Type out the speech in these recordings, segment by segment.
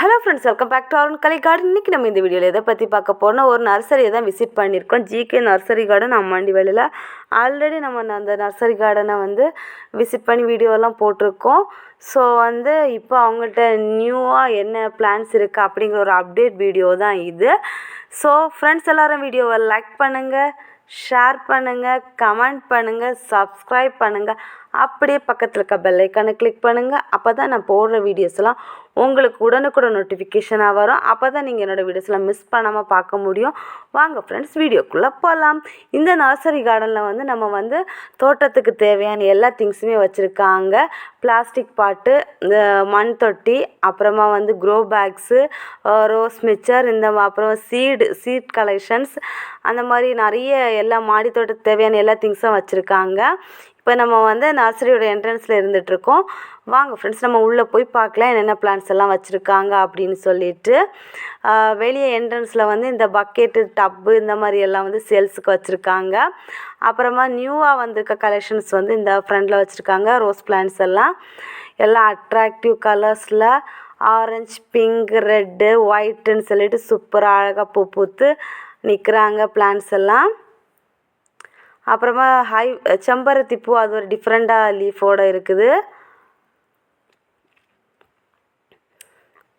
Hello friends welcome back to Arun Kalai garden இன்றைக்கி நம்ம இந்த வீடியோவில் எதை பற்றி பார்க்க போனால் ஒரு நர்சரியை தான் விசிட் பண்ணியிருக்கோம். ஜிகே நர்சரி கார்டன் அம்மாண்டி வேலையில் ஆல்ரெடி நம்ம அந்த நர்சரி கார்டனை வந்து விசிட் பண்ணி வீடியோலாம் போட்டிருக்கோம். ஸோ வந்து இப்போ அவங்கள்ட்ட நியூவாக என்ன பிளான்ஸ் இருக்குது அப்படிங்கிற ஒரு அப்டேட் வீடியோ தான் இது. ஸோ ஃப்ரெண்ட்ஸ் எல்லோரும் வீடியோவை லைக் பண்ணுங்கள் ஷேர் பண்ணுங்கள் கமெண்ட் பண்ணுங்கள் சப்ஸ்கிரைப் பண்ணுங்கள் அப்படியே பக்கத்தில் இருக்க பெல் ஐக்கானை கிளிக் பண்ணுங்கள் அப்போ தான் நான் போடுற வீடியோஸ்லாம் உங்களுக்கு உடனுக்குடன் நோட்டிஃபிகேஷனாக வரும். அப்போ தான் நீங்கள் என்னோடய வீடியோஸ்லாம் மிஸ் பண்ணாமல் பார்க்க முடியும். வாங்க ஃப்ரெண்ட்ஸ் வீடியோக்குள்ளே போகலாம் இந்த நர்சரி கார்டனில் வந்து நம்ம வந்து தோட்டத்துக்கு தேவையான எல்லா திங்ஸுமே வச்சுருக்காங்க. பிளாஸ்டிக் பாட்டு இந்த மண் தொட்டி அப்புறமா வந்து க்ரோ பேக்ஸு ரோஸ் மிச்சர் இந்த அப்புறம் சீடு சீட் கலெக்ஷன்ஸ் அந்த மாதிரி நிறைய எல்லா மாடி தோட்டத்துக்கு தேவையான எல்லா திங்ஸும் வச்சுருக்காங்க. இப்போ நம்ம வந்து நர்சரியோட என்ட்ரன்ஸில் இருந்துகிட்ருக்கோம் வாங்க ஃப்ரெண்ட்ஸ் நம்ம உள்ளே போய் பார்க்கலாம். என்னென்ன பிளான்ஸ் எல்லாம் வச்சுருக்காங்க அப்படின்னு சொல்லிட்டு. வெளியே என்ட்ரன்ஸில் வந்து இந்த பக்கெட்டு டப்பு இந்த மாதிரி எல்லாம் வந்து சேல்ஸுக்கு வச்சுருக்காங்க. அப்புறமா நியூவாக வந்திருக்க கலெக்ஷன்ஸ் வந்து இந்த ஃப்ரண்டில் வச்சுருக்காங்க. ரோஸ் பிளான்ஸ் எல்லாம். எல்லாம் அட்ராக்டிவ் கலர்ஸில் ஆரஞ்சு பிங்க் ரெட்டு ஒயிட்டுன்னு சொல்லிட்டு சூப்பராக அழகாக பூ பூத்து நிற்கிறாங்க பிளான்ஸ் எல்லாம். அப்புறமா ஹை செம்பருத்தி பூ அது ஒரு டிஃப்ரெண்ட்டாக லீஃபோடு இருக்குது.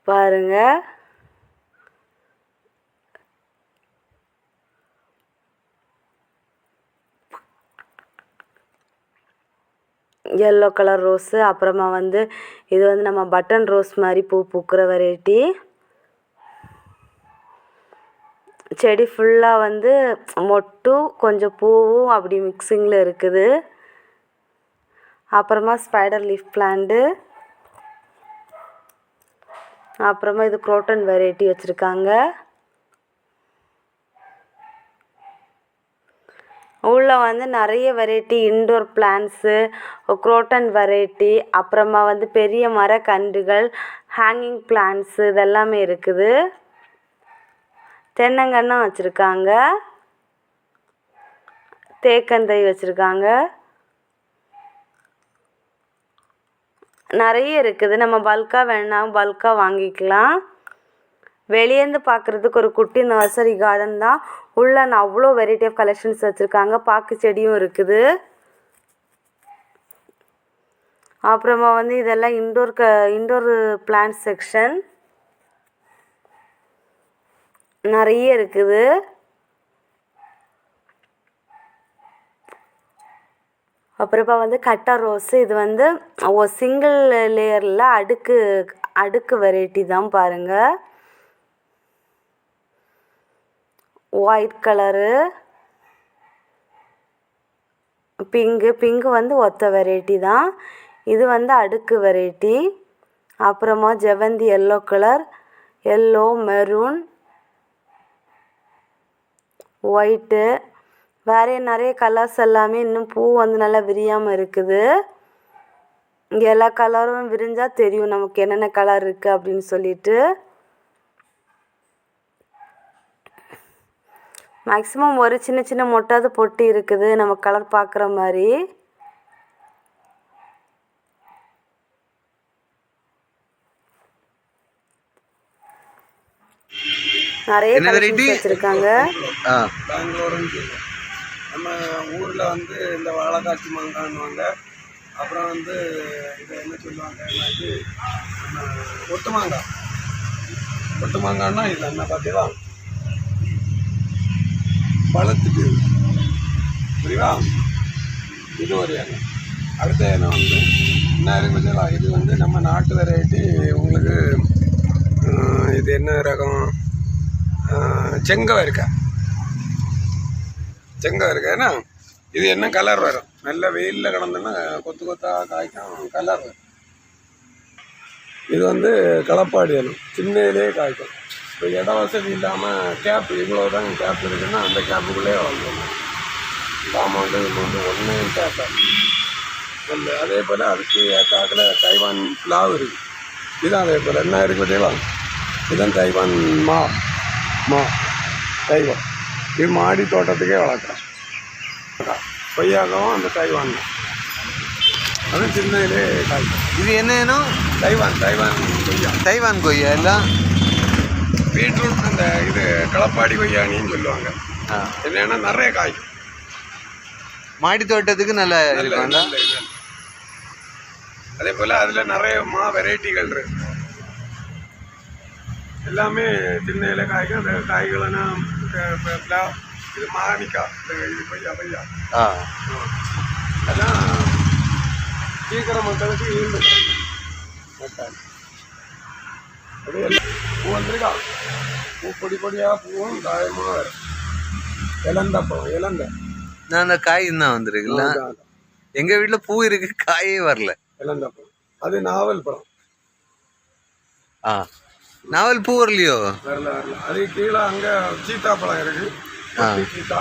பாருங்க. எல்லோ கலர் ரோஸு அப்புறமா வந்து இது வந்து நம்ம பட்டன் ரோஸ் மாதிரி பூ பூக்கிற வெரைட்டி செடி ஃபுல்லாக வந்து மொட்டும் கொஞ்சம் பூவும் அப்படி மிக்சிங்கில் இருக்குது. அப்புறமா ஸ்பைடர் லீஃப் பிளான்ட்டு அப்புறமா இது குரோட்டன் வெரைட்டி வச்சுருக்காங்க. உள்ளே வந்து நிறைய variety indoor plants croton variety அப்புறமா வந்து பெரிய மரக்கன்றுகள் ஹேங்கிங் பிளான்ஸு இதெல்லாமே இருக்குது. தென்னங்கன்றும் வச்சுருக்காங்க. தேக்கந்தை வச்சுருக்காங்க. நிறைய இருக்குது. நம்ம பல்காக வேணாம் பல்காக வாங்கிக்கலாம். வெளியேருந்து பார்க்குறதுக்கு ஒரு குட்டி நர்சரி கார்டன் தான். உள்ள அவ்வளோ வெரைட்டி ஆஃப் கலெக்ஷன்ஸ் வச்சுருக்காங்க. பாக்கு செடியும் இருக்குது. அப்புறமா வந்து இதெல்லாம் இன்டோர் க இன்டோர் பிளான்ட் செக்ஷன் நிறைய இருக்குது. அப்புறமா வந்து கட்டா ரோஸு இது வந்து ஒரு சிங்கிள் லேயரில் அடுக்கு அடுக்கு வெரைட்டி தான் பாருங்கள் ஒயிட் கலரு பிங்கு பிங்கு வந்து ஒத்த வெரைட்டி தான். இது வந்து அடுக்கு வெரைட்டி அப்புறமா ஜெவந்தி yellow colour yellow maroon white வேற நிறைய கலர்ஸ் எல்லாமே இன்னும் பூ வந்து நல்லா விரியாமல் இருக்குது. இங்கே எல்லா கலரும் விரிஞ்சால் தெரியும் நமக்கு என்னென்ன கலர் இருக்குது அப்படின்னு சொல்லிட்டு. மேக்ஸிமம் ஒரு சின்ன சின்ன மொட்டாவது பொட்டி இருக்குது நம்ம கலர் பார்க்குற மாதிரி. நிறைய? கலெக்ஷன்ஸ் வச்சுருக்காங்க. ஆ. பெங்களூருன்னு நம்ம ஊரில் வந்து இந்த வாழைக்காட்சி மாங்கான்னுவாங்க அப்புறம் வந்து இதை என்ன சொல்லுவாங்க நம்ம ஒட்டு மாங்காய் ஒட்டு மாங்கான்னா இது என்ன பார்த்தீங்களா? பழத்துக்கு புரியுதா? இது ஒரு எண்ணெய் அடுத்த எண்ணெய் வந்து என்ன இருக்கு பார்த்தீங்களா? இது வந்து நம்ம நாட்டு வெரைட்டி உங்களுக்கு இது என்ன ரகம்? செங்கவை இருக்கா? செங்காய் இருக்கு? ஏன்னா இது என்ன கலர் வரும்? நல்ல வெயிலில் கிடந்தோன்னா கொத்து கொத்தாக காய்க்கும் கலர் வரும். இது வந்து களப்பாடி இனம் சின்னதிலே காய்க்கும். இப்போ இட வசதி இல்லாமல் கேப் இவ்வளோ தான் கேப் இருக்குன்னா அந்த கேப்புக்குள்ளே வந்துடணும் காமௌண்டு இது வந்து ஒன்றே கேப்பை இல்லை அதே போல் அதுக்கு ஏற்றாக்கில் தைவான் பிளாவ் இருக்குது இதுதான் அதே போல். என்ன இருக்குது பார்த்தீங்களா இதுதான் தைவான் மா மா தைவான் இது மாடி தோட்டத்துக்கே வளர்க்குறேன் கொய்யாகவும் அந்த தைவான். தான் அது சின்னதிலே காய்க்கும் இது என்ன இனம்? தைவான் தைவான் கொய்யா. தைவான் கொய்யா எல்லாம் பீட்ரூட் அந்த இது களப்பாடி கொய்யானின்னு சொல்லுவாங்க. என்னன்னா நிறைய காய்க்கும் மாடி தோட்டத்துக்கு நல்ல. அதே போல அதுல நிறைய மா வெரைட்டிகள் இருக்கு. எல்லாமே திண்ணையில காய்க்கும். அந்த காய்களெல்லாம் இது மானிக்காய் இது கொய்யா கொய்யா ஆ. அதெல்லாம் சீக்கிர மக்களுக்கு ஈண்டு. அப்படியே எல்லாம் பூ வந்திருக்கா. பூ பொடி பொடியா பூவும் காயமா வரும். இலந்த பழம் இலந்த. நான் அந்த காய் தான் வந்திருக்குல்ல எங்க வீட்ல பூ இருக்கு காயே வரல. இலந்த பழம் அது நாவல் பழம். ஆ. நாவல் பூ வரலையோ? வரல வரல. அது கீழே அங்க சீத்தா பழம் இருக்கு. ஆ. ஒட்டி சீத்தா.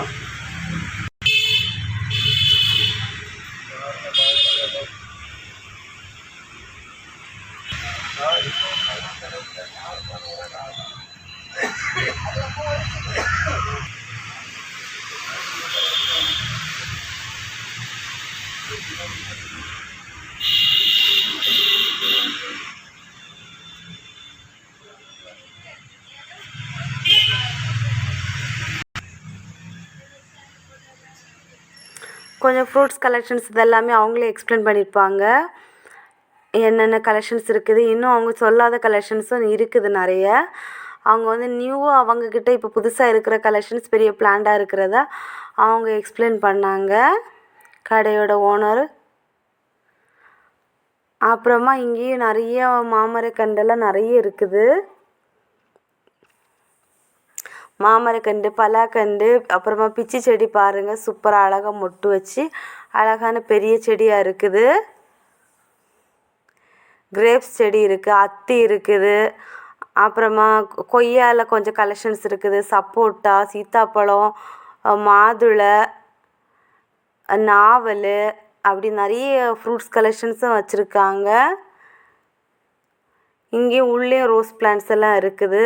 கொஞ்சம் ஃப்ரூட்ஸ் கலெக்ஷன்ஸ் இதெல்லாமே அவங்களே எக்ஸ்பிளைன் பண்ணியிருப்பாங்க என்னென்ன கலெக்ஷன்ஸ் இருக்குது? இன்னும் அவங்க சொல்லாத கலெக்ஷன்ஸும் இருக்குது நிறைய. அவங்க வந்து நியூவாக அவங்கக்கிட்ட இப்போ புதுசாக இருக்கிற கலெக்ஷன்ஸ் பெரிய பிளான்டாக இருக்கிறத அவங்க எக்ஸ்பிளைன் பண்ணாங்க. கடையோட ஓனர் அப்புறமா இங்கேயும் நிறைய மாமரக்கண்டெல்லாம் நிறைய இருக்குது. மாமரக்கன்று பலாக்கன்று அப்புறமா பிச்சி செடி பாருங்கள் சூப்பராக அழகாக மொட்டு வச்சு அழகான பெரிய செடியாக இருக்குது. கிரேப்ஸ் செடி இருக்குது அத்தி இருக்குது. அப்புறமா கொய்யாவில் கொஞ்சம் கலெக்ஷன்ஸ் இருக்குது. சப்போட்டா சீத்தாப்பழம் மாதுளை நாவல் அப்படி நிறைய ஃப்ரூட்ஸ் கலெக்ஷன்ஸும் வச்சுருக்காங்க. இங்கேயும் உள்ளேயும் ரோஸ் பிளான்ட்ஸ் எல்லாம் இருக்குது.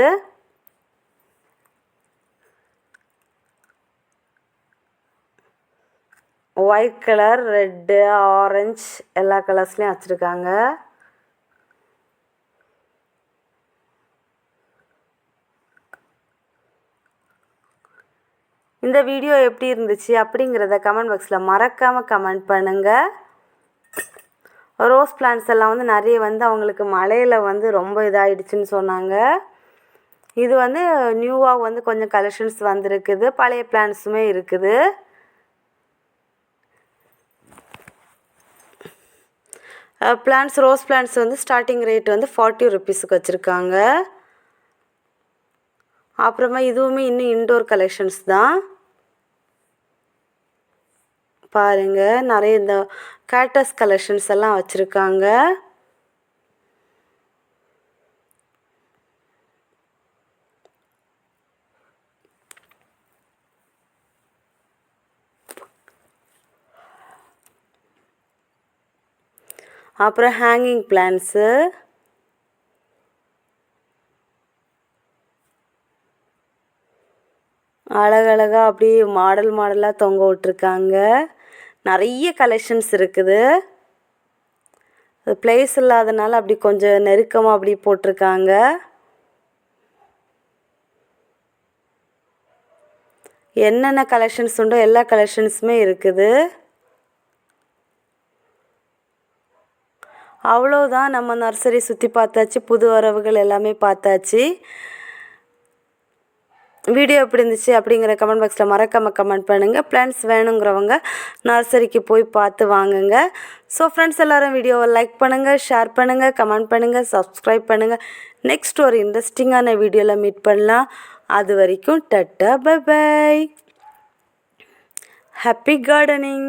ஒயிட் கலர் ரெட்டு ஆரஞ்சு எல்லா கலர்ஸ்லேயும் வச்சுருக்காங்க இந்த வீடியோ எப்படி இருந்துச்சு அப்படிங்கிறத கமெண்ட் பாக்ஸில் மறக்காமல் கமெண்ட் பண்ணுங்கள் ரோஸ் பிளான்ட்ஸ் எல்லாம் வந்து நிறைய வந்து அவங்களுக்கு மழையில் வந்து ரொம்ப இதாகிடுச்சுன்னு சொன்னாங்க. இது வந்து நியூவாக வந்து கொஞ்சம் கலெக்ஷன்ஸ் வந்திருக்குது. பழைய பிளான்ட்ஸுமே இருக்குது. பிளான்ஸ் ரோஸ் பிளான்ஸ் வந்து ஸ்டார்டிங் ரேட் வந்து ஃபார்ட்டி ருபீஸுக்கு வச்சுருக்காங்க. அப்புறமா இதுவுமே இன்னும் இன்டோர் கலெக்ஷன்ஸ் தான். பாருங்கள் நிறைய இந்த கேட்டஸ் கலெக்ஷன்ஸ் எல்லாம் வச்சுருக்காங்க. அப்புறம் ஹேங்கிங் பிளான்ஸு அழகழகாக அப்படியே மாடல் மாடலாக தொங்க விட்ருக்காங்க நிறைய கலெக்ஷன்ஸ் இருக்குது. பிளேஸ் இல்லாதனால அப்படி கொஞ்சம் நெருக்கமாக அப்படி போட்டிருக்காங்க. என்னென்ன கலெக்ஷன்ஸ் உண்டோ எல்லா கலெக்ஷன்ஸுமே இருக்குது. அவ்வளோதான் நம்ம நர்சரி சுற்றி பார்த்தாச்சு புது வரவுகள் எல்லாமே பார்த்தாச்சு. வீடியோ எப்படி இருந்துச்சு அப்படிங்கிற கமெண்ட் பாக்ஸில் மறக்காமல் கமெண்ட் பண்ணுங்கள் பிளான்ஸ் வேணுங்கிறவங்க நர்சரிக்கு போய் பார்த்து வாங்குங்க. ஸோ ஃப்ரெண்ட்ஸ் எல்லோரும் வீடியோவை லைக் பண்ணுங்கள் ஷேர் பண்ணுங்கள் கமெண்ட் பண்ணுங்கள் சப்ஸ்கிரைப் பண்ணுங்கள் நெக்ஸ்ட் ஒரு இன்ட்ரெஸ்டிங்கான வீடியோவில் மீட் பண்ணலாம். அது வரைக்கும் tata bye bye happy gardening